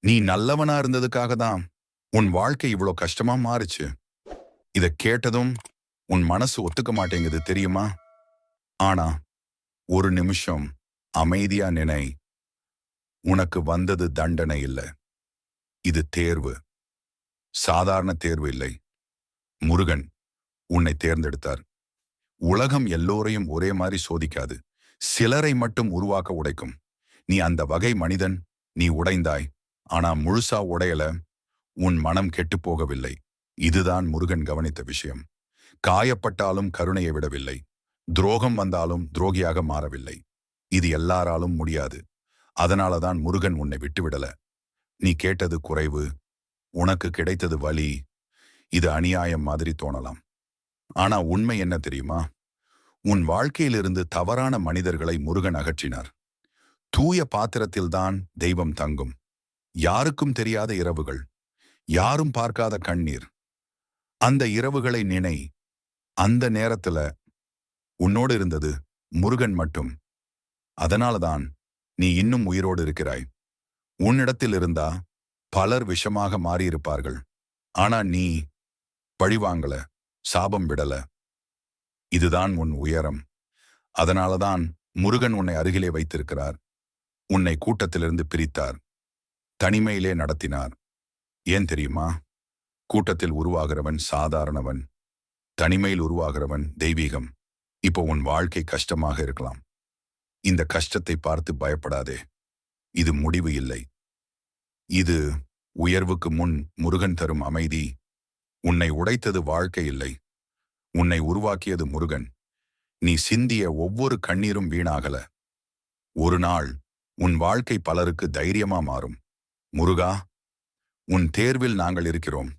நீ நல்லவனா இருந்ததுக்காக தான் உன் வாழ்க்கை இவ்வளோ கஷ்டமா மாறுச்சு. இதை கேட்டதும் உன் மனசு ஒத்துக்க மாட்டேங்குது தெரியுமா? ஆனா ஒரு நிமிஷம் அமைதியா நினை. உனக்கு வந்தது தண்டனை இல்ல. இது தேர்வு. சாதாரண தேர்வு இல்லை. முருகன் உன்னை தேர்ந்தெடுத்தார். உலகம் எல்லோரையும் ஒரே மாதிரி சோதிக்காது. சிலரை மட்டும் உருவாக்க உடைக்கும். நீ அந்த வகை மனிதன் நீ உடைந்தாய். ஆனா முழுசா உடையல உன் மனம் கெட்டுப் போகவில்லை. இதுதான் முருகன் கவனித்த விஷயம். காயப்பட்டாலும் கருணையை விடவில்லை. துரோகம் வந்தாலும் துரோகியாக மாறவில்லை. இது எல்லாராலும் முடியாது. அதனாலதான் முருகன் உன்னை விட்டுவிடல. நீ கேட்டது குறைவு. உனக்கு கிடைத்தது வலி. இது அநியாயம் மாதிரி தோணலாம். ஆனா உண்மை என்ன தெரியுமா? உன் வாழ்க்கையிலிருந்து தவறான மனிதர்களை முருகன் அகற்றினார். தூய பாத்திரத்தில்தான் தெய்வம் தங்கும். யாருக்கும் தெரியாத இரவுகள். யாரும் பார்க்காத கண்ணீர். அந்த இரவுகளை நினை. அந்த நேரத்துல உன்னோடு இருந்தது முருகன் மட்டும். அதனாலதான் நீ இன்னும் உயிரோடு இருக்கிறாய். உன்னிடத்தில் இருந்தா பலர் விஷமாக மாறியிருப்பார்கள். ஆனா நீ பழிவாங்கல சாபம் விடல. இதுதான் உன் உயரம். அதனாலதான் முருகன் உன்னை அருகிலே வைத்திருக்கிறார். உன்னை கூட்டத்திலிருந்து பிரித்தார். தனிமையிலே நடத்தினார். ஏன் தெரியுமா? கூட்டத்தில் உருவாகிறவன் சாதாரணவன் தனிமையில் உருவாகிறவன் தெய்வீகம். இப்போ உன் வாழ்க்கை கஷ்டமாக இருக்கலாம். இந்த கஷ்டத்தை பார்த்து பயப்படாதே. இது முடிவு இல்லை. இது உயர்வுக்கு முன் முருகன் தரும் அமைதி. உன்னை உடைத்தது வாழ்க்கை இல்லை. உன்னை உருவாக்கியது முருகன். நீ சிந்திய ஒவ்வொரு கண்ணீரும் வீணாகல. ஒரு நாள் உன் வாழ்க்கை பலருக்கு தைரியமா மாறும். முருகா உன் தேர்வில் நாங்கள் இருக்கிறோம்.